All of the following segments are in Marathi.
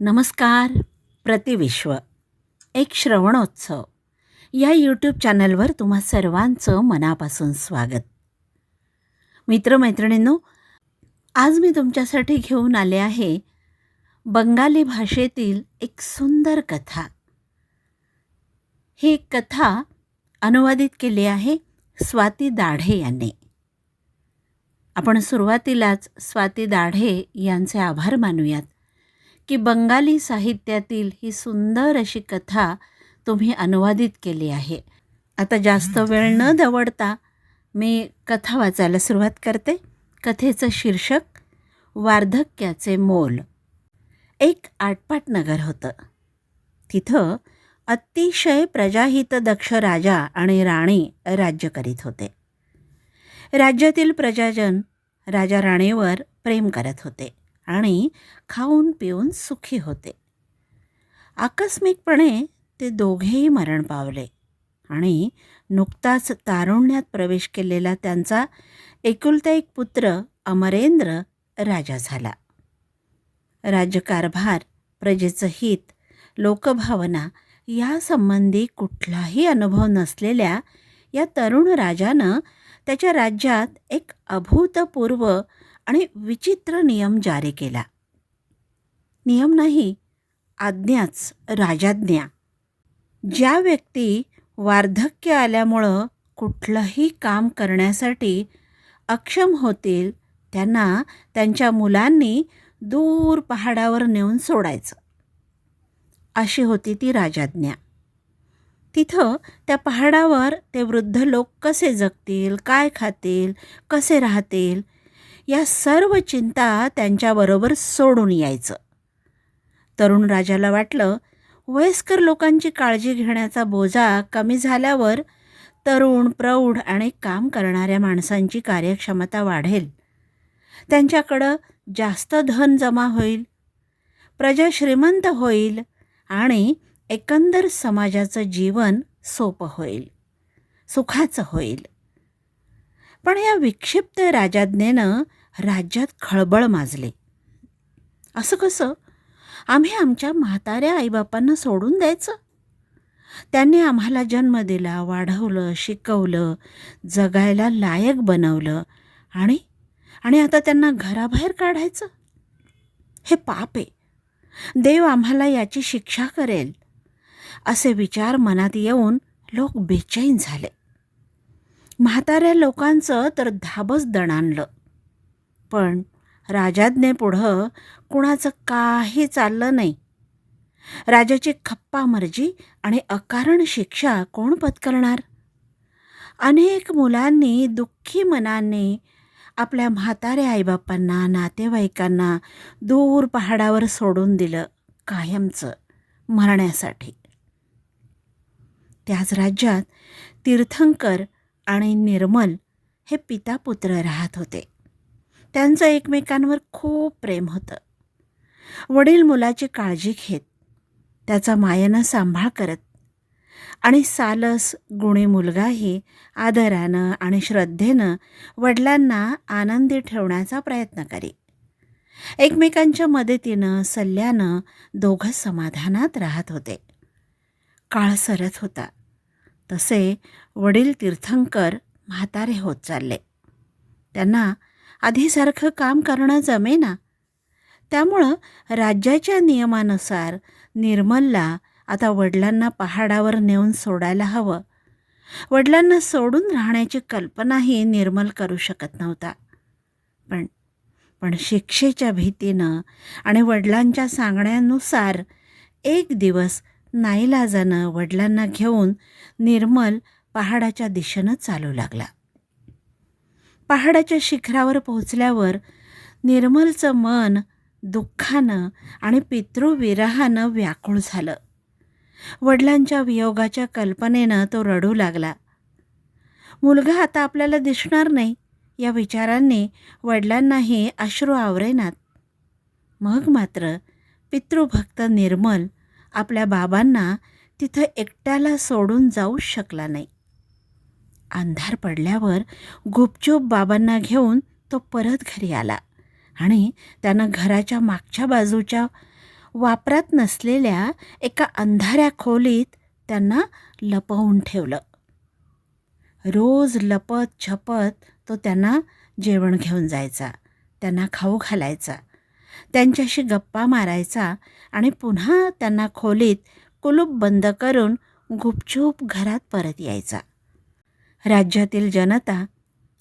नमस्कार प्रतिविश्व एक श्रवणोत्सव. या यूट्यूब चॅनलवर तुम्हा सर्वांचं मनापासून स्वागत. मित्रमैत्रिणींनो आज मी तुमच्यासाठी घेऊन आले आहे बंगाली भाषेतील एक सुंदर कथा. ही कथा अनुवादित केली आहे स्वाती दाढे यांनी. आपण सुरुवातीलाच स्वाती दाढे यांचे आभार मानूयात. की बंगाली साहित्यातील ही सुंदर अशी कथा तुम्ही अनुवादित केली आहे. आता जास्त वेळ न दवडता मी कथा वाचायला सुरुवात करते. कथेचं शीर्षक वार्धक्याचे मोल. एक आटपाट नगर होतं. तिथं अतिशय प्रजाहितदक्ष राजा आणि राणी राज्य करीत होते. राज्यातील प्रजाजन राजा राणीवर प्रेम करत होते. आणि खाऊन पिऊन सुखी होते. आकस्मिकपणे ते दोघेही मरण पावले आणि नुकताच तारुण्यात प्रवेश केलेला त्यांचा एकुलता एक पुत्र अमरेंद्र राजा झाला. राज्यकारभार प्रजेचं हित लोकभावना यासंबंधी कुठलाही अनुभव नसलेल्या या तरुण राजानं त्याच्या राज्यात एक अभूतपूर्व आणि विचित्र नियम जारी केला. नियम नाही आज्ञाच राजाज्ञा. ज्या व्यक्ती वार्धक्य आल्यामुळं कुठलंही काम करण्यासाठी अक्षम होतील त्यांना त्यांच्या मुलांनी दूर पहाडावर नेऊन सोडायचं. अशी होती ती राजाज्ञा. तिथं त्या पहाडावर ते वृद्ध लोक कसे जगतील काय खातील कसे राहतील या सर्व चिंता त्यांच्याबरोबर सोडून यायचं. तरुण राजाला वाटलं वयस्कर लोकांची काळजी घेण्याचा बोजा कमी झाल्यावर तरुण प्रौढ आणि काम करणाऱ्या माणसांची कार्यक्षमता वाढेल. त्यांच्याकडं जास्त धन जमा होईल प्रजा श्रीमंत होईल आणि एकंदर समाजाचं जीवन सोपं होईल सुखाचं होईल. पण या विक्षिप्त राजाज्ञेनं राज्यात खळबळ माजले. असं कसं? आम्ही आमच्या म्हाताऱ्या आईबापांना सोडून द्यायचं? त्यांनी आम्हाला जन्म दिला वाढवलं शिकवलं जगायला लायक बनवलं आणि आणि आता त्यांना घराबाहेर काढायचं? हे पाप आहे. देव आम्हाला याची शिक्षा करेल. असे विचार मनात येऊन लोक बेचैन झाले. म्हाताऱ्या लोकांचं तर धाबच दणाणलं पण राजाज्ञेपुढं कुणाचं काही चाललं नाही. राजाची खप्पा मर्जी आणि अकारण शिक्षा कोण पत्करणार? अनेक मुलांनी दुःखी मनाने आपल्या म्हाताऱ्या आईबापांना नातेवाईकांना दूर पहाडावर सोडून दिलं कायमचं मरण्यासाठी. त्याच राज्यात तीर्थंकर आणि निर्मल हे पिता पुत्र राहत होते. त्यांचं एकमेकांवर खूप प्रेम होतं. वडील मुलाची काळजी घेत त्याचा मायेनं सांभाळ करत आणि सालस गुणी मुलगाही आदरानं आणि श्रद्धेनं वडिलांना आनंदी ठेवण्याचा प्रयत्न करी. एकमेकांच्या मदतीनं सल्ल्यानं दोघं समाधानात राहत होते. काळ सरत होता. तसे वडील तीर्थंकर म्हातारे होत चालले. त्यांना आधीसारखं काम करणं जमेना. त्यामुळं राज्याच्या नियमानुसार निर्मलला आता वडिलांना पहाडावर नेऊन सोडायला हवं. वडिलांना सोडून राहण्याची कल्पनाही निर्मल करू शकत नव्हता. पण पण शिक्षेच्या भीतीनं आणि वडिलांच्या सांगण्यानुसार एक दिवस नाईलाजानं वडिलांना घेऊन निर्मल पहाडाच्या दिशेनं चालू लागला. पहाडाच्या शिखरावर पोहोचल्यावर निर्मलचं मन दुःखानं आणि पितृविरहानं व्याकुळ झालं. वडिलांच्या वियोगाच्या कल्पनेनं तो रडू लागला. मुलगा आता आपल्याला दिसणार नाही या विचारांनी वडिलांनाही अश्रू आवरेनात. मग मात्र पितृभक्त निर्मल आपल्या बाबांना तिथं एकट्याला सोडून जाऊच शकला नाही. अंधार पडल्यावर गुपचूप बाबांना घेऊन तो परत घरी आला आणि त्यानं घराच्या मागच्या बाजूच्या वापरात नसलेल्या एका अंधाऱ्या खोलीत त्यांना लपवून ठेवलं. रोज लपत छपत तो त्यांना जेवण घेऊन जायचा त्यांना खाऊ घालायचा त्यांच्याशी गप्पा मारायचा आणि पुन्हा त्यांना खोलीत कुलूप बंद करून गुपचूप घरात परत यायचा. राज्यातील जनता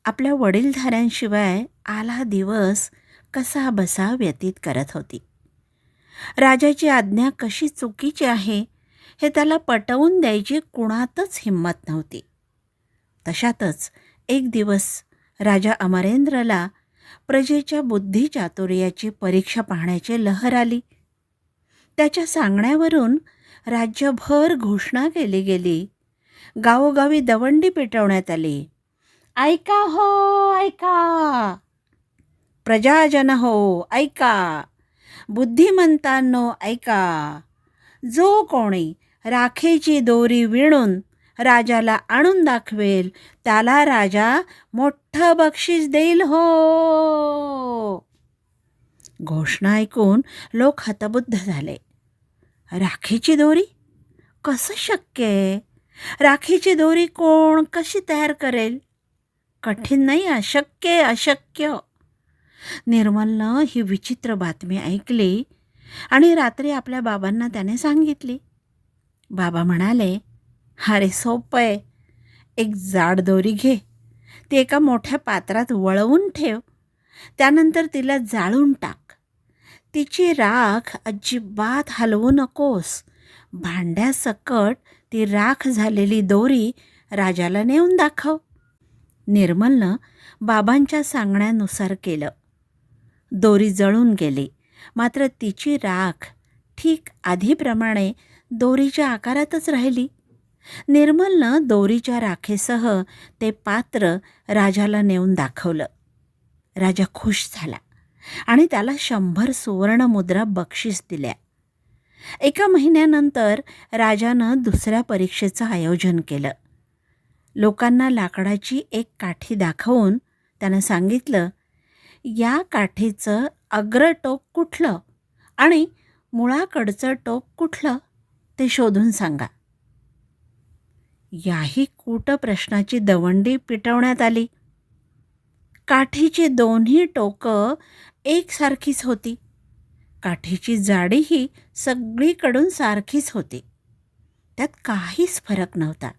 आपल्या वडीलधाऱ्यांशिवाय आला दिवस कसा बसा व्यतीत करत होती. राजाची आज्ञा कशी चुकीची आहे हे त्याला पटवून द्यायची कुणातच हिंमत नव्हती. तशातच एक दिवस राजा अमरेंद्रला प्रजेच्या बुद्धिचातुर्याची परीक्षा पाहण्याची लहर आली. त्याच्या सांगण्यावरून राज्यभर घोषणा केली गेली. गावोगावी दवंडी पेटवण्यात आली. ऐका हो ऐका. प्रजाजन हो ऐका. बुद्धिमंतांनो ऐका. जो कोणी राखेची दोरी विणून राजाला आणून दाखवेल. त्याला राजा मोठं बक्षीस देईल हो. घोषणा ऐकून लोक हतबुद्ध झाले. राखीची दोरी? कसं शक्य आहे? राखीची दोरी कोण कशी तयार करेल? कठीण नाही अशक्य अशक्य. निर्मलनं ही विचित्र बातमी ऐकली आणि रात्री आपल्या बाबांना त्याने सांगितली. बाबा म्हणाले अरे सोपं आहे. एक जाड दोरी घे. ती एका मोठ्या पात्रात वळवून ठेव. त्यानंतर तिला जाळून टाक. तिची राख अजिबात हलवू नकोस. भांड्यासकट ती राख झालेली दोरी राजाला नेऊन दाखव. निर्मलनं बाबांच्या सांगण्यानुसार केलं. दोरी जळून गेली. मात्र तिची राख ठीक आधीप्रमाणे दोरीच्या आकारातच राहिली. निर्मलनं दोरीच्या राखेसह ते पात्र राजाला नेऊन दाखवलं. राजा खुश झाला आणि त्याला शंभर सुवर्णमुद्रा बक्षीस दिल्या. एका महिन्यानंतर राजानं दुसऱ्या परीक्षेचं आयोजन केलं. लोकांना लाकडाची एक काठी दाखवून त्यानं सांगितलं या काठीचं अग्रटोक कुठलं आणि मुळाकडचं टोक कुठलं ते शोधून सांगा. याही कूट प्रश्नाची दवंडी पिटवण्यात आली. काठीची दोन्ही टोकं एकसारखीच होती. काठीची जाडीही सगळीकडून सारखीच होती. त्यात काहीच फरक नव्हता.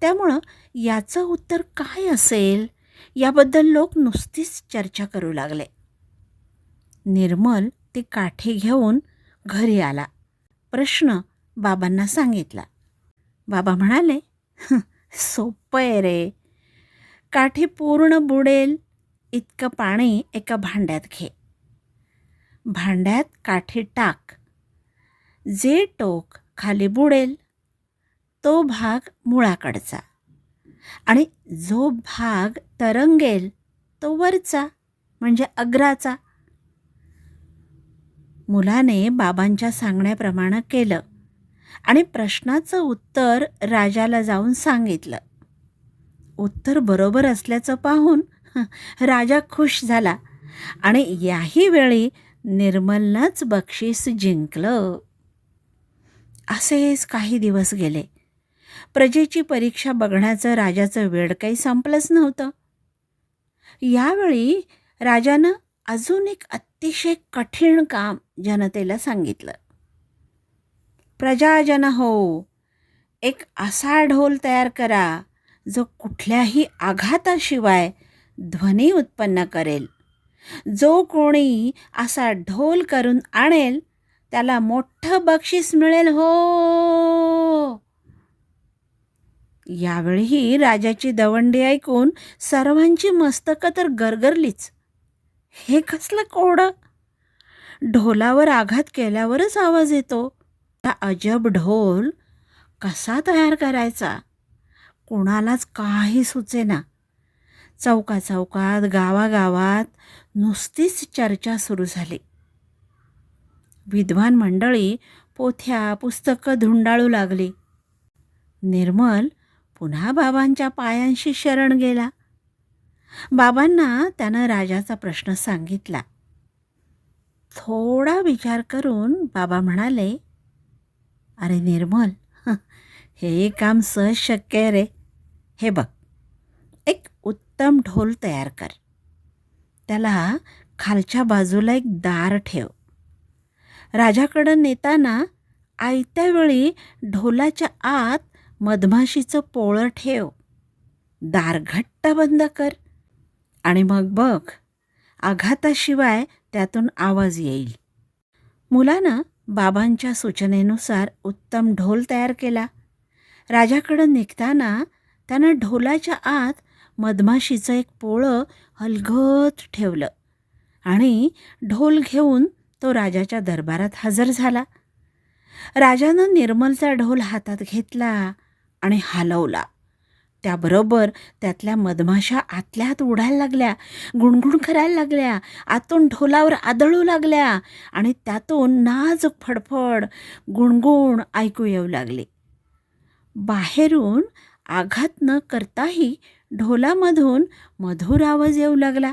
त्यामुळं याचं उत्तर काय असेल? याबद्दल लोक नुसतीच चर्चा करू लागले. निर्मल ती काठी घेऊन घरी आला. प्रश्न बाबांना सांगितला. बाबा म्हणाले सोपं आहे रे. काठी पूर्ण बुडेल इतकं पाणी एका भांड्यात घे. भांड्यात काठी टाक. जे टोक खाली बुडेल तो भाग मुळाकडचा आणि जो भाग तरंगेल तो वरचा म्हणजे अग्राचा मुलाने बाबांच्या सांगण्याप्रमाणे केलं. आणि प्रश्नाचं उत्तर राजाला जाऊन सांगितलं. उत्तर बरोबर असल्याचं पाहून राजा खुश झाला आणि याही वेळी निर्मलनंच बक्षीस जिंकलं. असेच काही दिवस गेले. प्रजेची परीक्षा बघण्याचं राजाचं वेळ काही संपलंच नव्हतं. यावेळी राजानं अजून एक अतिशय कठीण काम जनतेला सांगितलं. प्रजाजन हो एक असा ढोल तयार करा जो कुठल्याही आघाताशिवाय ध्वनी उत्पन्न करेल. जो कोणी असा ढोल करून आणेल त्याला मोठं बक्षीस मिळेल हो. यावेळीही राजाची दवंडी ऐकून सर्वांची मस्तकं तर गरगरलीच. हे कसलं कोडं? ढोलावर आघात केल्यावरच आवाज येतो. हा अजब ढोल कसा तयार करायचा? कोणालाच काही सुचेना. चौका चौकात गावागावात नुसतीच चर्चा सुरू झाली. विद्वान मंडळी पोथ्या पुस्तकं धुंडाळू लागली. निर्मल पुन्हा बाबांच्या पायांशी शरण गेला. बाबांना त्यानं राजाचा प्रश्न सांगितला. थोडा विचार करून बाबा म्हणाले अरे निर्मल हे काम सहज शक्य आहे रे. हे बघ एक उत्तम ढोल तयार कर. त्याला खालच्या बाजूला एक दार ठेव. राजाकडं नेताना आयत्या वेळी ढोलाच्या आत मधमाशीचं पोळं ठेव. दार घट्ट बंद कर. आणि मग बघ आघाताशिवाय त्यातून आवाज येईल. मुलानं बाबांच्या सूचनेनुसार उत्तम ढोल तयार केला. राजाकडं निघताना त्यानं ढोलाच्या आत मधमाशीचं एक पोळं हलगत ठेवलं आणि ढोल घेऊन तो राजाच्या दरबारात हजर झाला. राजानं निर्मलचा ढोल हातात घेतला आणि हलवला. त्याबरोबर त्यातल्या मधमाशा आतल्या आत उडायला लागल्या गुणगुण करायला लागल्या आतून ढोलावर आदळू लागल्या आणि त्यातून नाजूक फडफड गुणगुण ऐकू येऊ लागले. बाहेरून आघात न करताही ढोलामधून मधुर आवाज येऊ लागला.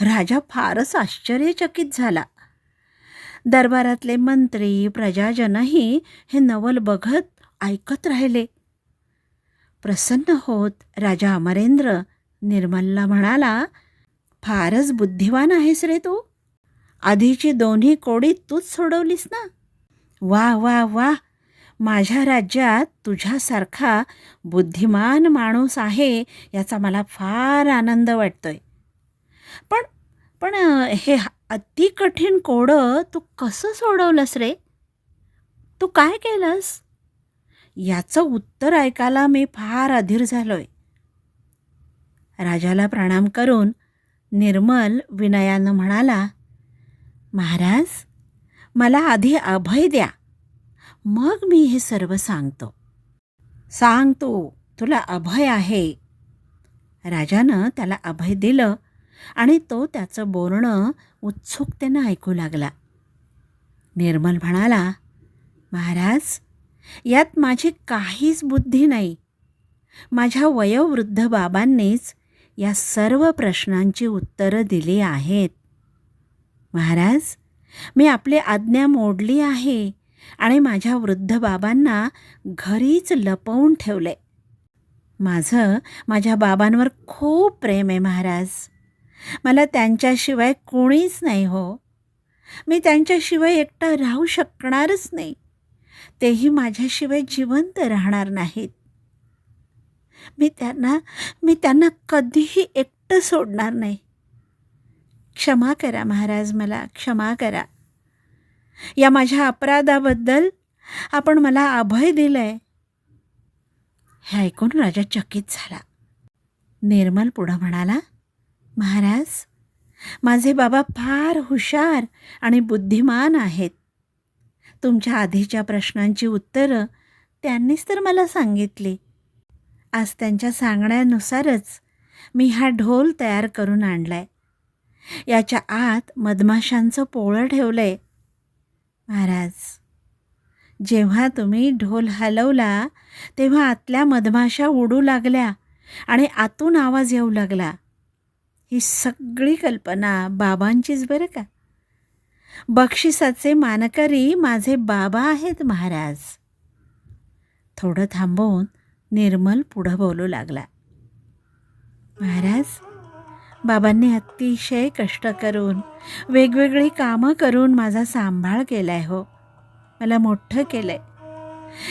राजा फारच आश्चर्यचकित झाला. दरबारातले मंत्री प्रजाजनही हे नवल बघत ऐकत राहिले. प्रसन्न होत राजा अमरेंद्र निर्मलला म्हणाला फारच बुद्धिवान आहेस रे तू. आधीची दोन्ही कोडी तूच सोडवलीस ना. वा वा वा. माझ्या राज्यात तुझ्यासारखा बुद्धिमान माणूस आहे याचा मला फार आनंद वाटतोय. पण पण हे अति कठीण कोडं तू कसं सोडवलंस रे? तू काय केलंस? याचं उत्तर ऐकायला मी फार अधीर झालोय. राजाला प्रणाम करून निर्मल विनयानं म्हणाला महाराज मला आधी अभय द्या मग मी हे सर्व सांगतो. सांगतो तुला अभय आहे. राजानं त्याला अभय दिलं आणि तो त्याचं बोलणं उत्सुकतेनं ऐकू लागला. निर्मल म्हणाला महाराज यात माझी काहीच बुद्धी नाही. माझ्या वयोवृद्ध बाबांनीच या सर्व प्रश्नांची उत्तरं दिली आहेत. महाराज मी आपली आज्ञा मोडली आहे आणि माझ्या वृद्ध बाबांना घरीच लपवून ठेवले. माझं माझ्या बाबांवर खूप प्रेम आहे महाराज. मला त्यांच्याशिवाय कोणीच नाही हो. मी त्यांच्याशिवाय एकटा राहू शकणारच नाही. तेही माझ्याशिवाय जिवंत राहणार नाहीत. मी त्यांना मी त्यांना कधीही एकटं सोडणार नाही. क्षमा करा महाराज मला क्षमा करा. या माझ्या अपराधाबद्दल आपण मला अभय दिलंय. हे ऐकून राजा चकित झाला. निर्मल पुढं म्हणाला महाराज माझे बाबा फार हुशार आणि बुद्धिमान आहेत. तुमच्या आधीच्या प्रश्नांची उत्तरं त्यांनीच तर मला सांगितली. आज त्यांच्या सांगण्यानुसारच मी हा ढोल तयार करून आणलाय. याच्या आत मधमाशांचं पोळं ठेवलं आहे महाराज जेव्हा तुम्ही ढोल हलवला तेव्हा आतल्या मधमाशा उडू लागल्या आणि आतून आवाज येऊ लागला. ही सगळी कल्पना बाबांचीच बरं का? बक्षिसाचे मानकरी माझे बाबा आहेत महाराज. थोडं थांबवून निर्मल पुढं बोलू लागला. महाराज बाबांनी अतिशय कष्ट करून वेगवेगळी कामं करून माझा सांभाळ केला आहे हो. मला मोठं केलं आहे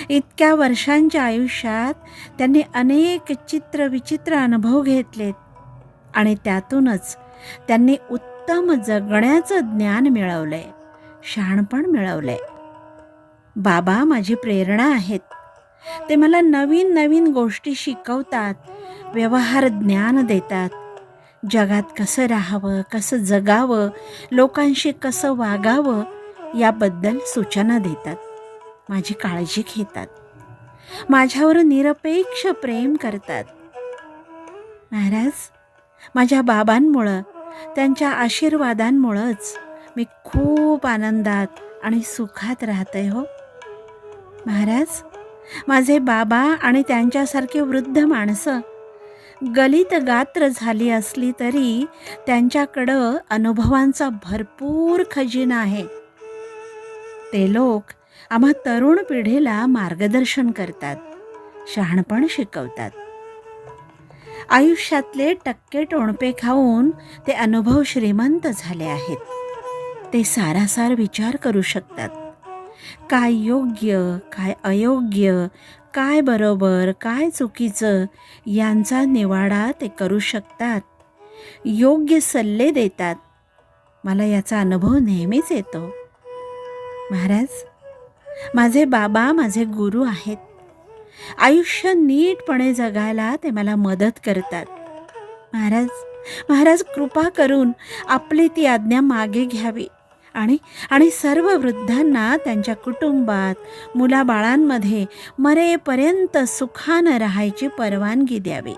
इतक्या वर्षांच्या आयुष्यात त्यांनी अनेक चित्र विचित्र अनुभव घेतलेत आणि त्यातूनच त्यांनी उत्तम जगण्याचं ज्ञान मिळवलं आहे शहाणपण मिळवलं आहे बाबा माझी प्रेरणा आहेत. ते मला नवीन नवीन गोष्टी शिकवतात व्यवहार ज्ञान देतात. जगात कसं राहावं कसं जगावं लोकांशी कसं वागावं याबद्दल सूचना देतात. माझी काळजी घेतात. माझ्यावर निरपेक्ष प्रेम करतात. महाराज माझ्या बाबांमुळं त्यांच्या आशीर्वादांमुळंच मी खूप आनंदात आणि सुखात राहते हो. महाराज माझे बाबा आणि त्यांच्यासारखी वृद्ध माणसं गलित गात्र झाली असली तरी त्यांच्याकडं अनुभवांचा भरपूर खजिना आहे. ते लोक आम्हा तरुण पिढीला मार्गदर्शन करतात शहाणपण शिकवतात. आयुष्यातले टक्के टोणपे खाऊन ते अनुभव श्रीमंत झाले आहेत. ते सारासार विचार करू शकतात. काय योग्य काय अयोग्य काय बरोबर काय चुकीचं यांचा निवाडा ते करू शकतात. योग्य सल्ले देतात. मला याचा अनुभव नेहमीच येतो. महाराज माझे बाबा माझे गुरु आहेत. आयुष्य नीटपणे जगायला ते मला मदत करतात. महाराज महाराज कृपा करून आपली ती आज्ञा मागे घ्यावी. आणि आणि सर्व वृद्धांना त्यांच्या कुटुंबात मुलाबाळांमध्ये मरेपर्यंत सुखानं राहायची परवानगी द्यावी.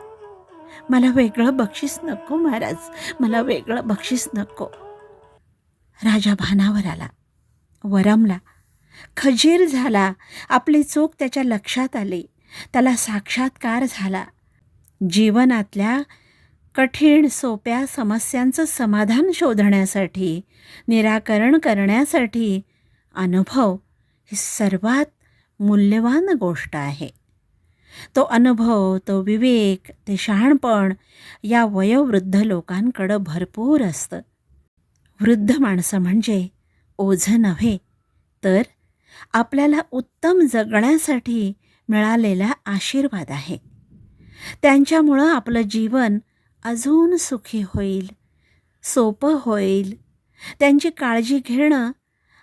मला वेगळं बक्षीस नको महाराज. मला वेगळं बक्षीस नको. राजा भानावर आला. वरमला. खजीर झाला. आपली चूक त्याच्या लक्षात आली. त्याला साक्षात्कार झाला. जीवनातल्या कठीण सोप्या समस्यांचं समाधान शोधण्यासाठी निराकरण करण्यासाठी अनुभव ही सर्वात मूल्यवान गोष्ट आहे. तो अनुभव तो विवेक ते शहाणपण या वयोवृद्ध लोकांकडं भरपूर असतं. वृद्ध माणसं म्हणजे ओझं नव्हे तर आपल्याला उत्तम जगण्यासाठी मिळालेला आशीर्वाद आहे. त्यांच्यामुळं आपलं जीवन अजून सुखी होईल सोपं होईल. त्यांची काळजी घेणं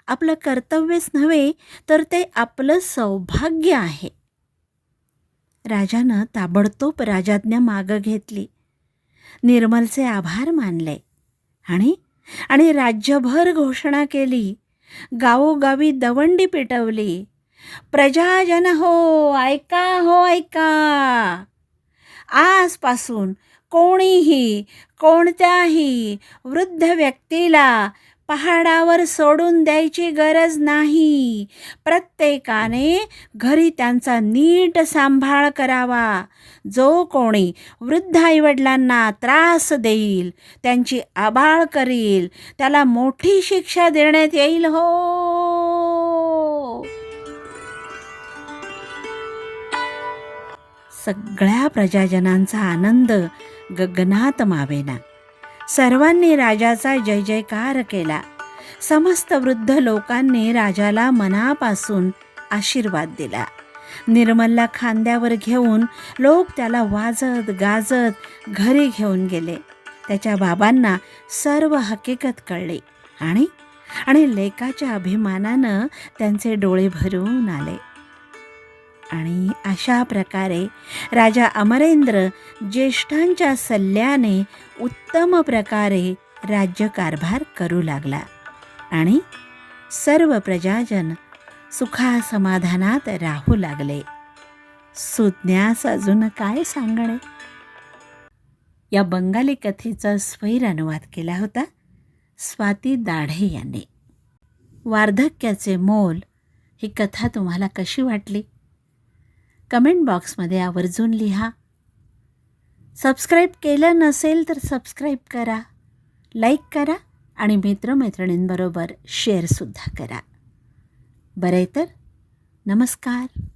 आपलं कर्तव्यच नव्हे तर ते आपलं सौभाग्य आहे. राजानं ताबडतोब राजाज्ञा मागं घेतली. निर्मलचे आभार मानले आणि आणि राज्यभर घोषणा केली. गावोगावी दवंडी पेटवली. प्रजाजन हो ऐका हो ऐका. आजपासून कोणीही कोणत्याही वृद्ध व्यक्तीला पहाडावर सोडून द्यायची गरज नाही. प्रत्येकाने घरी त्यांचा नीट सांभाळ करावा. जो कोणी वृद्ध आईवडिलांना त्रास देईल त्यांची आबाळ करील त्याला मोठी शिक्षा देण्यात येईल हो. सगळ्या प्रजाजनांचा आनंद गगनात मावेना. सर्वांनी राजाचा जय जयकार केला. समस्त वृद्ध लोकांनी राजाला मनापासून आशीर्वाद दिला. निर्मलला खांद्यावर घेऊन लोक त्याला वाजत गाजत घरी घेऊन गेले. त्याच्या बाबांना सर्व हकीकत कळली आणि आणि लेकाच्या अभिमानानं त्यांचे डोळे भरून आले. आणि अशा प्रकारे राजा अमरेंद्र ज्येष्ठांच्या सल्ल्याने उत्तम प्रकारे राज्यकारभार करू लागला. आणि सर्व प्रजाजन सुखासमाधानात राहू लागले. सुज्ञास अजून काय सांगणे? या बंगाली कथेचा स्वैर अनुवाद केला होता स्वाती दाढे यांनी. वार्धक्याचे मोल ही कथा तुम्हाला कशी वाटली? कमेंट बॉक्समध्ये आवर्जून लिहा. सबस्क्राईब केलं नसेल तर सबस्क्राईब करा लाईक करा आणि मित्रमैत्रिणींबरोबर शेअरसुद्धा करा. बरं आहे तर नमस्कार.